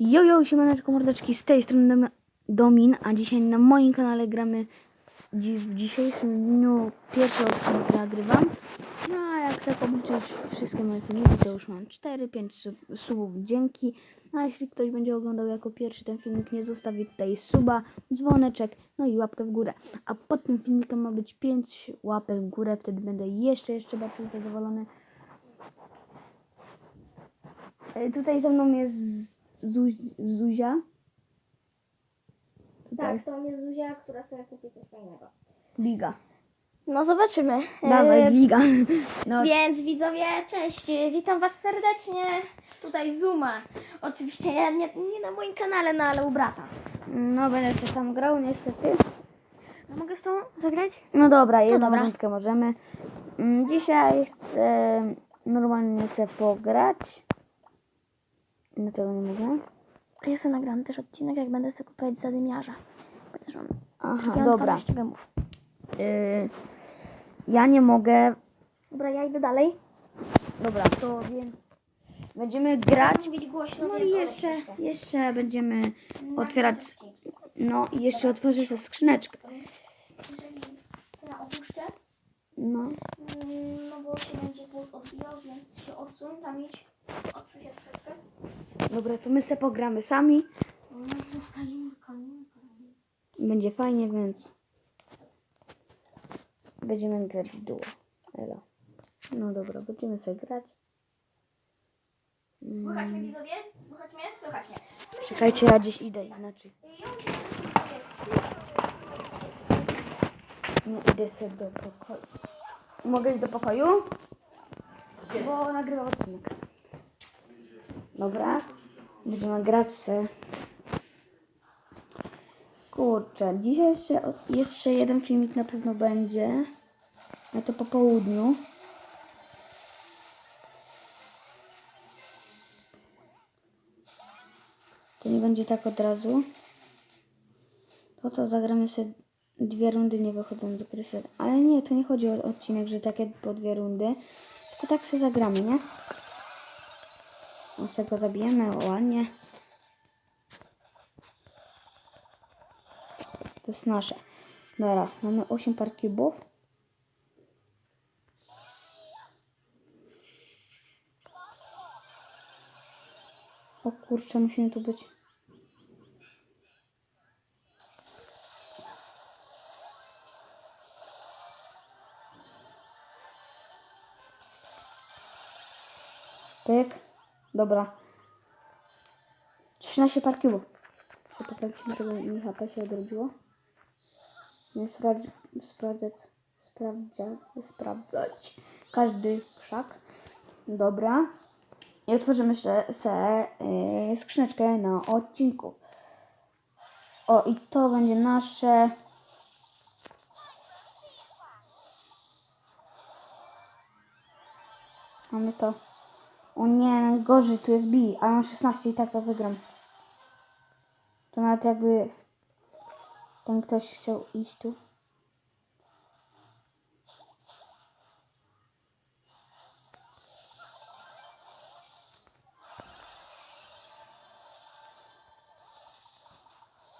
Jojo, siemaneczko mordeczki, z tej strony Dom- Domin, a dzisiaj na moim kanale gramy w dzisiejszym dniu pierwszy odcinek nagrywam. No a jak tak obliczyć wszystkie moje filmiki, to już mam 4-5 sub- subów, dzięki. A jeśli ktoś będzie oglądał jako pierwszy ten filmik, nie zostawi tutaj suba, dzwoneczek, no i łapkę w górę. A pod tym filmikiem ma być 5 łapek w górę, wtedy będę jeszcze, jeszcze bardziej zadowolony. E, Tutaj ze mną jest Zuzi- Zuzia. Tutaj Tak, to jest Zuzia, która sobie kupi coś fajnego. Biga. No zobaczymy. Dawaj, E, Biga. No, Więc widzowie, cześć, witam was serdecznie. Tutaj Zuma. Oczywiście ja nie, nie na moim kanale, no ale u brata. no będę się sam grał niestety. No mogę z tą zagrać? No dobra, jedną rundkę możemy. Mm, Dzisiaj chcę normalnie sobie pograć. Dlaczego nie mogę? A ja sobie nagram też odcinek, jak będę sobie kupować zadymiarza. Mam Aha, dobra. 12 gemów. Y, ja nie mogę. Dobra, ja idę dalej. Dobra, to więc będziemy grać. Mówić głośno, No więc i jeszcze, jeszcze będziemy otwierać. No i jeszcze otworzę sobie skrzyneczkę. Jeżeli to ja opuszczę, No. mm, no bo się będzie głos odbijał, więc się odsuń, tam idź. Dobra, to my se pogramy sami. Będzie fajnie, więc będziemy grać w duo. Elo. No dobra, będziemy sobie grać. Słychać mnie widzowie? Słychać mnie? Słychać mnie. Czekajcie, ja gdzieś idę inaczej. Nie idę sobie do pokoju. Mogę iść do pokoju? Bo nagrywam odcinek. Dobra. Będziemy grać se. Kurczę, dzisiaj jeszcze, jeszcze jeden filmik na pewno będzie. No to po południu. To nie będzie tak od razu. To co, zagramy sobie dwie rundy nie wychodząc z gry. Ale nie, to nie chodzi o odcinek, że takie po dwie rundy. Tylko tak sobie zagramy, nie? Sobie go zabijemy, ładnie. To jest nasze. Dobra, mamy 8 par. O kurczę, musimy tu być. Pyk. Dobra. 13 par cubów. Muszę poprawić, żeby mi HP się odrodziło. Nie sprawdź, sprawdzać, sprawdzać, sprawdzać każdy krzak. Dobra. I otworzymy się se yy, skrzyneczkę na odcinku. O, i to będzie nasze. Mamy to. O nie, gorzej, tu jest B, a ja mam 16 i tak to wygram. To nawet jakby ten ktoś chciał iść tu.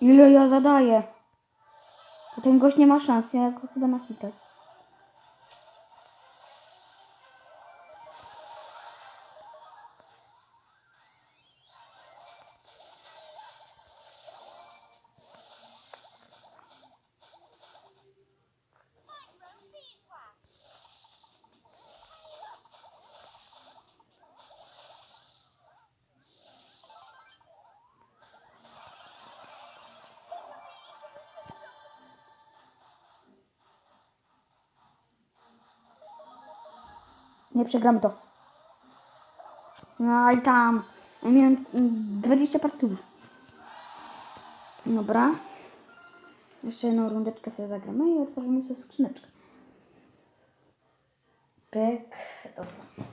Ile ja zadaję? To ten gość nie ma szans, ja go chyba na hitę. Nie przegramy to. No ale tam. Miałem mm, 20 partii. Dobra. Jeszcze jedną rundeczkę sobie zagramy i otworzymy sobie skrzyneczkę. Pyk. Dobra.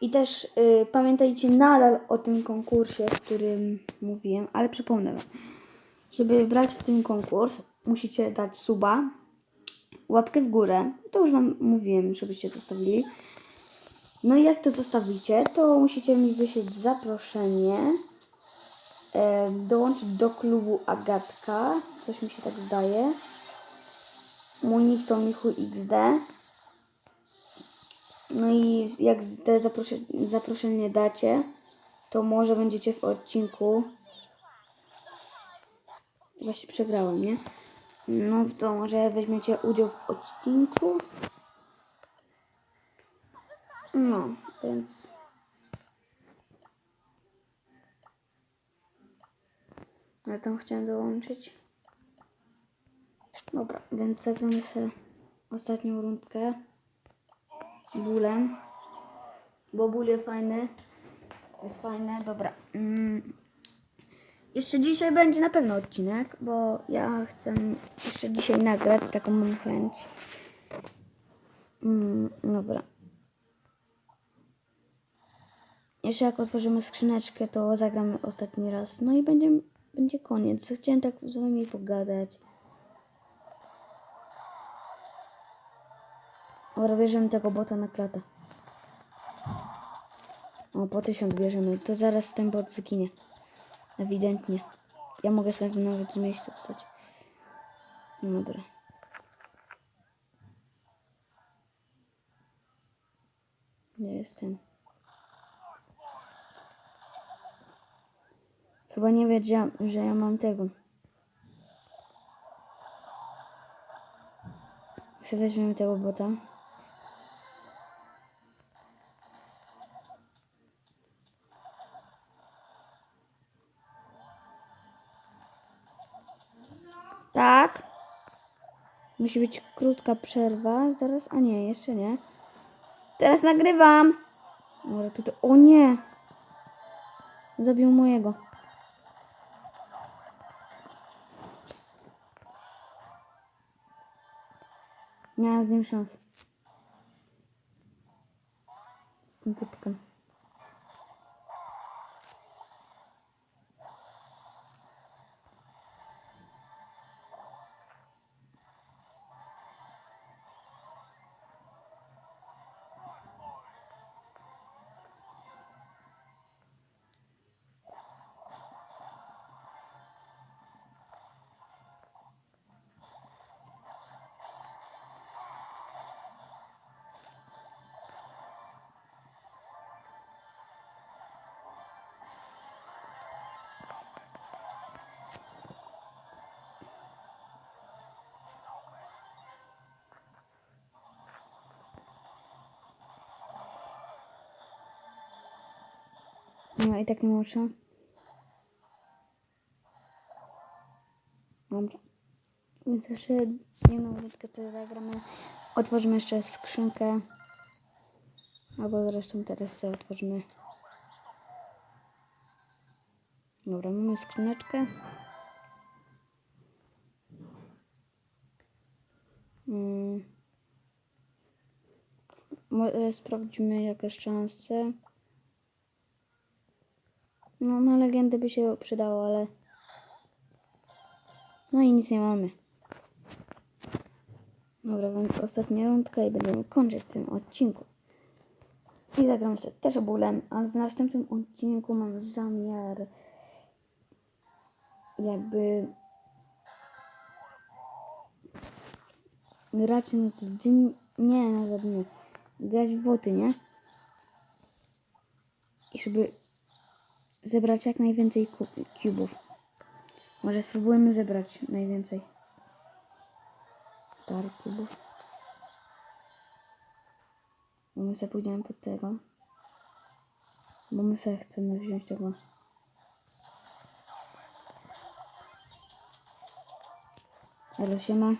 I też y, pamiętajcie nadal o tym konkursie, o którym mówiłem, ale przypomnę wam. Żeby brać w tym konkurs, musicie dać suba, łapkę w górę. To już wam mówiłem, żebyście zostawili. No i jak to zostawicie, to musicie mi wysłać zaproszenie. E, dołączyć do klubu Agatka. Coś mi się tak zdaje. Mój nick to Michu XD. No i jak te zaprosze, zaproszenie dacie, to może będziecie w odcinku. Właśnie przegrałem, nie? No to może weźmiecie udział w odcinku. No, więc. Ja tam chciałem dołączyć. Dobra, więc zagramy sobie ostatnią rundkę. Bólem. Bo ból jest fajny. Jest fajne, dobra. Mm. Jeszcze dzisiaj będzie na pewno odcinek, bo ja chcę jeszcze dzisiaj nagrać, taką mam chęć. Mm, dobra. Jeszcze jak otworzymy skrzyneczkę, to zagramy ostatni raz. No i będzie, będzie koniec. Chciałem tak z wami pogadać. Dobra, bierzemy tego bota na klatę. O, po tysiąc bierzemy. To zaraz ten bot zginie. Ewidentnie. Ja mogę sobie nawet z miejsca wstać. No dobra. Nie jestem. Chyba nie wiedziałam, że ja mam tego. Sobie weźmiemy tego bota. Tak. Musi być krótka przerwa. Zaraz. A nie, jeszcze nie. Teraz nagrywam. Dobra, tutaj. O nie! Zabił mojego. Nie mam z nim szans. Z tym typkiem. No i tak nie mam szans. Dobra. Więc jeszcze jedną rundkę sobie zagramy. Otworzymy jeszcze skrzynkę. Albo zresztą teraz sobie otworzymy. Dobra, mamy skrzyneczkę. Mm. Mo- Sprawdźmy jakieś szanse. No, na legendę by się przydało, ale... No i nic nie mamy. Dobra, więc ostatnia rundka i będziemy kończyć w tym odcinku. I zagram sobie też bólem, ale w następnym odcinku mam zamiar jakby grać na zadymie, nie na zadymie, grać w boty, nie? I żeby zebrać jak najwięcej ku- kubów. Może spróbujemy zebrać najwięcej. Parę kubów. Bo my sobie pójdziemy pod tego. Bo my sobie chcemy wziąć tego. Ale się ma.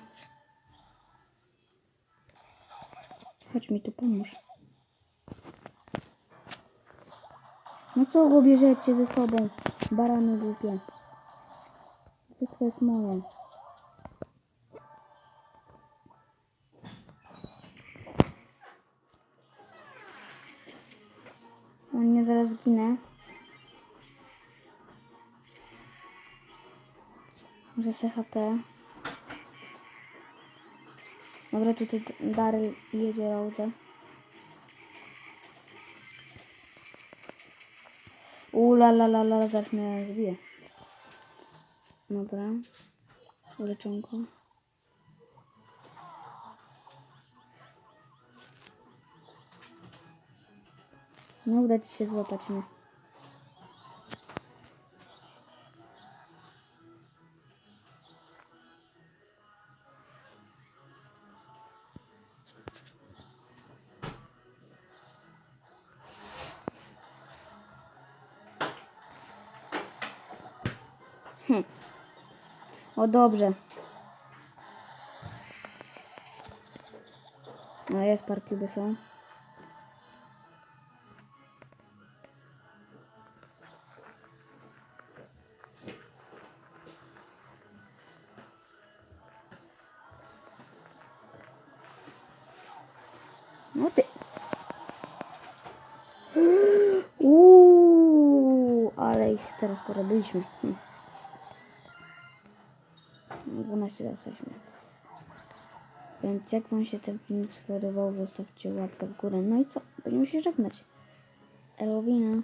Chodź mi tu pomóż. No co go bierzecie ze sobą? Barany głupie. Wszystko jest moje. O nie, zaraz zginę. Może se HP. Dobra, tutaj Daryl jedzie Roadze. Ula la la la, zaraz mnie zbije. Dobra. Leczonko. Nie uda ci się złapać mnie. Hm. O dobrze. No jest parkiuby są. No ty. Uuu, ale ich teraz porobiliśmy. Hm. 12 jesteśmy. Więc jak Wam się ten film spodobał, zostawcie łapkę w górę. No i co? Będziemy się żegnać. Elowina.